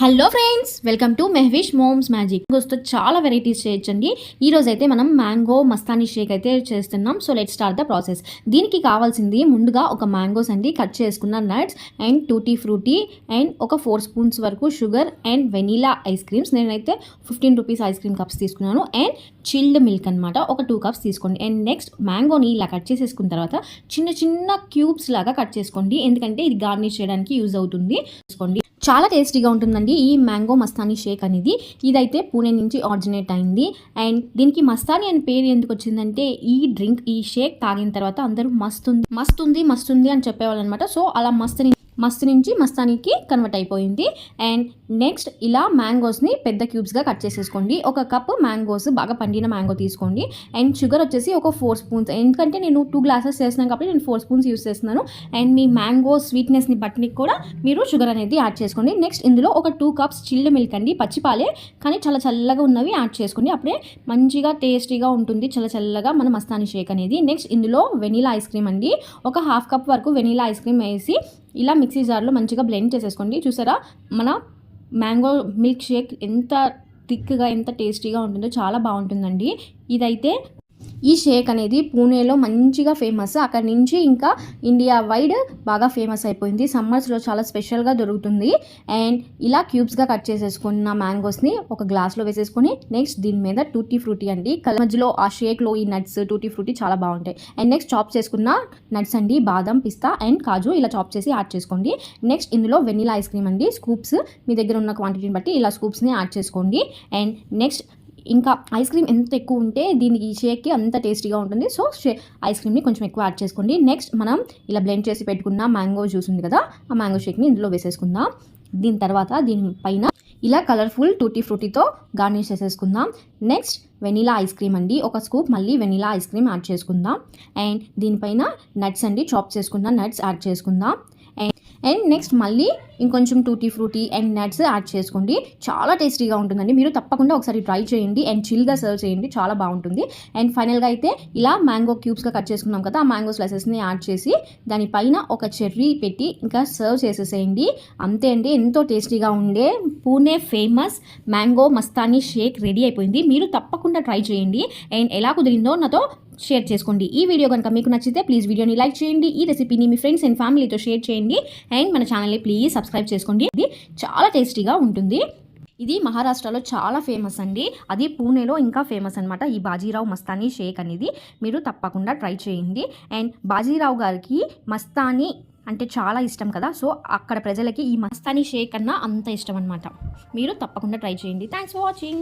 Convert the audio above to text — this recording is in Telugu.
Hello friends welcome to Mehvish moms magic. వస్తూ చాలా వెరైటీస్ చేయొచ్చండి. ఈ రోజు అయితే మనం మ్యాంగో మస్తానీ షేక్ అయితే చేస్తున్నాం. So let start the process దీనికి కావాల్సింది ముందుగా ఒక మ్యాంగోస్ అండి. కట్ చేసుకున్న nuts and tutti frutti and ఒక ఫోర్ స్పూన్స్ వరకు sugar and vanilla ice creams. నేనైతే fifteen rupees ice cream cups తీసుకున్నాను. అండ్ చిల్డ్ మిల్క్ అనమాట ఒక టూ కప్స్ తీసుకోండి. అండ్ నెక్స్ట్ మ్యాంగోని ఇలా కట్ చేసేసుకున్న తర్వాత చిన్న చిన్న క్యూబ్స్ లాగా కట్ చేసుకోండి. ఎందుకంటే ఇది గార్నిష్ చేయడానికి యూజ్ అవుతుంది. తీసుకోండి. చాలా టేస్టీగా ఉంటుందండి ఈ మ్యాంగో మస్తానీ షేక్ అనేది. ఇదైతే పూణే నుంచి ఆరిజినేట్ అయింది. అండ్ దీనికి మస్తానీ అని పేరు ఎందుకు వచ్చిందంటే ఈ డ్రింక్ ఈ షేక్ తాగిన తర్వాత అందరూ మస్తుంది మస్తుంది మస్తుంది అని చెప్పేవాళ్ళు అనమాట సో అలా మస్తుని మస్తు నుంచి మస్తానికి కన్వర్ట్ అయిపోయింది. అండ్ నెక్స్ట్ ఇలా మ్యాంగోస్ని పెద్ద క్యూబ్స్గా కట్ చేసేసుకోండి. ఒక కప్ మ్యాంగోస్ బాగా పండిన మ్యాంగో తీసుకోండి. అండ్ షుగర్ వచ్చేసి ఒక ఫోర్ స్పూన్స్ ఎందుకంటే నేను టూ గ్లాసెస్ చేస్తున్నాను కాబట్టి నేను ఫోర్ స్పూన్స్ యూస్ చేస్తున్నాను. అండ్ మీ మ్యాంగో స్వీట్నెస్ని బట్టి కూడా మీరు షుగర్ అనేది యాడ్ చేసుకోండి. నెక్స్ట్ ఇందులో ఒక టూ కప్స్ చిల్డ్ మిల్క్ అండి. పచ్చిపాలే కానీ చాలా చల్లగా ఉన్నవి యాడ్ చేసుకోండి. అప్పుడే మంచిగా టేస్టీగా ఉంటుంది. చల్ల చల్లగా మన మస్తాని షేక్ అనేది. నెక్స్ట్ ఇందులో వెనీలా ఐస్ క్రీమ్ అండి. ఒక హాఫ్ కప్ వరకు వెనీలా ఐస్ క్రీమ్ వేసి ఇలా మిక్సీ జార్లో మంచిగా బ్లెండ్ చేసేసుకోండి. చూసారా? మన మ్యాంగో మిల్క్ షేక్ ఎంత థిక్గా ఎంత టేస్టీగా ఉంటుందో చాలా బాగుంటుందండి. ఇదైతే ఈ షేక్ అనేది పూణేలో మంచిగా ఫేమస్. అక్కడ నుంచి ఇంకా ఇండియా వైడ్ బాగా ఫేమస్ అయిపోయింది. సమ్మర్స్లో చాలా స్పెషల్గా దొరుకుతుంది. అండ్ ఇలా క్యూబ్స్గా కట్ చేసేసుకున్న మ్యాంగోస్ని ఒక గ్లాస్లో వేసేసుకొని నెక్స్ట్ దీని మీద టూటీ ఫ్రూటీ అండి. కల మధ్యలో ఆ షేక్లో ఈ నట్స్ టూటీ ఫ్రూటీ చాలా బాగుంటాయి. అండ్ నెక్స్ట్ చాప్ చేసుకున్న నట్స్ అండి బాదం పిస్తా అండ్ కాజు ఇలా చాప్ చేసి యాడ్ చేసుకోండి. నెక్స్ట్ ఇందులో వెనిలా ఐస్ క్రీమ్ అండి. స్కూప్స్ మీ దగ్గర ఉన్న క్వాంటిటీని బట్టి ఇలా స్కూప్స్ని యాడ్ చేసుకోండి. అండ్ నెక్స్ట్ ఇంకా ఐస్ క్రీమ్ ఎంత ఎక్కువ ఉంటే దీనికి ఈ షేక్కి అంత టేస్టీగా ఉంటుంది. సో ఐస్ క్రీమ్ని కొంచెం ఎక్కువ యాడ్ చేసుకోండి. నెక్స్ట్ మనం ఇలా బ్లెండ్ చేసి పెట్టుకున్న మ్యాంగో జ్యూస్ ఉంది కదా ఆ మ్యాంగో షేక్ని ఇందులో వేసేసుకుందాం. దీని తర్వాత దీనిపైన ఇలా కలర్ఫుల్ టూటీ ఫ్రూటీతో గార్నిష్ చేసేసుకుందాం. నెక్స్ట్ వెనీలా ఐస్ క్రీమ్ అండి. ఒక స్కూప్ మళ్ళీ వెనీలా ఐస్ క్రీమ్ యాడ్ చేసుకుందాం. అండ్ దీనిపైన నట్స్ అండి. చాప్ చేసుకున్న నట్స్ యాడ్ చేసుకుందాం. అండ్ నెక్స్ట్ మళ్ళీ ఇంకొంచెం tutti frutti and nuts add చేసుకోండి. చాలా టేస్టీగా ఉంటుందండి. మీరు తప్పకుండా ఒకసారి ట్రై చేయండి. అండ్ చిల్గా సర్వ్ చేయండి. చాలా బాగుంటుంది. అండ్ ఫైనల్గా అయితే ఇలా మ్యాంగో క్యూబ్స్గా కట్ చేసుకున్నాం కదా ఆ మ్యాంగో స్లైసెస్ని యాడ్ చేసి దానిపైన ఒక చెర్రీ పెట్టి ఇంకా సర్వ్ చేసేసేయండి. అంతే అండి. ఎంతో టేస్టీగా ఉండే Pune famous mango Mastani shake ready అయిపోయింది. మీరు తప్పకుండా ట్రై చేయండి. అండ్ ఎలా కుదిరిందో నాతో షేర్ చేసుకోండి. ఈ వీడియో కనుక మీకు నచ్చితే ప్లీజ్ వీడియోని లైక్ చేయండి. ఈ రెసిపీని మీ ఫ్రెండ్స్ అండ్ ఫ్యామిలీతో షేర్ చేయండి. అండ్ మన ఛానల్ని ప్లీజ్ సబ్స్క్రైబ్ చేసుకోండి. ఇది చాలా టేస్టీగా ఉంటుంది. ఇది మహారాష్ట్రలో చాలా ఫేమస్ అండి. అది పూణేలో ఇంకా ఫేమస్ అనమాట ఈ బాజీరావు మస్తానీ షేక్ అనేది మీరు తప్పకుండా ట్రై చేయండి. అండ్ బాజీరావు గారికి మస్తానీ అంటే చాలా ఇష్టం కదా. సో అక్కడ ప్రజలకి ఈ మస్తానీ షేక్ అన్న అంత ఇష్టం అనమాట మీరు తప్పకుండా ట్రై చేయండి. Thanks for watching